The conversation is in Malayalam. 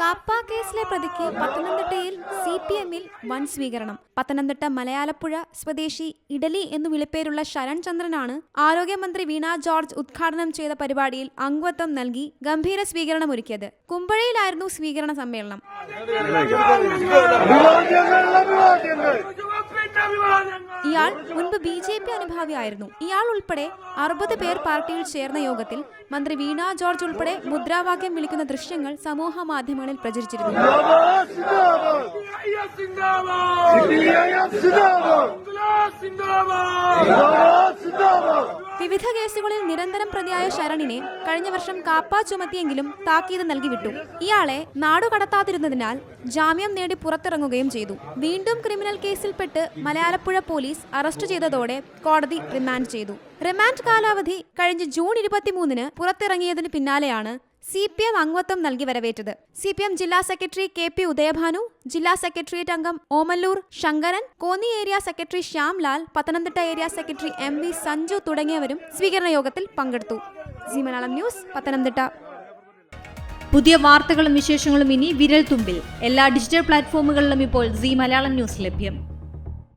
കാപ്പ കേസിലെ പ്രതിക്ക് പത്തനംതിട്ടയിൽ സി പി എമ്മിൽ വൻ സ്വീകരണം. പത്തനംതിട്ട മലയാലപ്പുഴ സ്വദേശി ഇഡലി എന്നു വിളിപ്പേരുള്ള ശരൺ ചന്ദ്രനാണ് ആരോഗ്യമന്ത്രി വീണ ജോർജ് ഉദ്ഘാടനം ചെയ്ത പരിപാടിയിൽ അംഗത്വം നൽകി ഗംഭീര സ്വീകരണമൊരുക്കിയത്. കുമ്പഴയിലായിരുന്നു സ്വീകരണ സമ്മേളനം. ഇയാൾ മുൻപ് ബി ജെ പി അനുഭാവിയായിരുന്നു ഇയാൾ ഉൾപ്പെടെ അറുപത് പേർ പാർട്ടിയിൽ ചേർന്ന യോഗത്തിൽ മന്ത്രി വീണ ജോർജ് ഉൾപ്പെടെ മുദ്രാവാക്യം വിളിക്കുന്ന ദൃശ്യങ്ങൾ സമൂഹ മാധ്യമങ്ങളിൽ പ്രചരിച്ചിരുന്നു. വിവിധ കേസുകളിൽ നിരന്തരം പ്രതിയായ ശരണിനെ കഴിഞ്ഞ വർഷം കാപ്പ ചുമത്തിയെങ്കിലും താക്കീത് നൽകി വിട്ടു ഇയാളെ നാടുകടത്താതിരുന്നതിനാൽ ജാമ്യം നേടി പുറത്തിറങ്ങുകയും ചെയ്തു. വീണ്ടും ക്രിമിനൽ കേസിൽപ്പെട്ട് മലയാളപ്പുഴ പോലീസ് അറസ്റ്റ് ചെയ്തതോടെ കോടതി റിമാൻഡ് ചെയ്തു. റിമാൻഡ് കാലാവധി കഴിഞ്ഞ ജൂൺ ഇരുപത്തിമൂന്നിന് പുറത്തിറങ്ങിയതിന് പിന്നാലെയാണ് സി പി എം അംഗത്വം നൽകി വരവേറ്റത്. സി പി എം ജില്ലാ സെക്രട്ടറി കെ പി ഉദയഭാനു ജില്ലാ സെക്രട്ടേറിയറ്റ് അംഗം Omallur Sankaran Konni area secretary Shyamlal Pathanamthitta area secretary M V Sanju തുടങ്ങിയവരും സ്വീകരണ യോഗത്തിൽ പങ്കെടുത്തു. ന്യൂസ് പത്തനംതിട്ട. പുതിയ വാർത്തകളും വിശേഷങ്ങളും ഇനി വിരൽ തുമ്പിൽ എല്ലാ ഡിജിറ്റൽ പ്ലാറ്റ്ഫോമുകളിലും ഇപ്പോൾ സി മലയാളം ന്യൂസ് ലഭ്യം.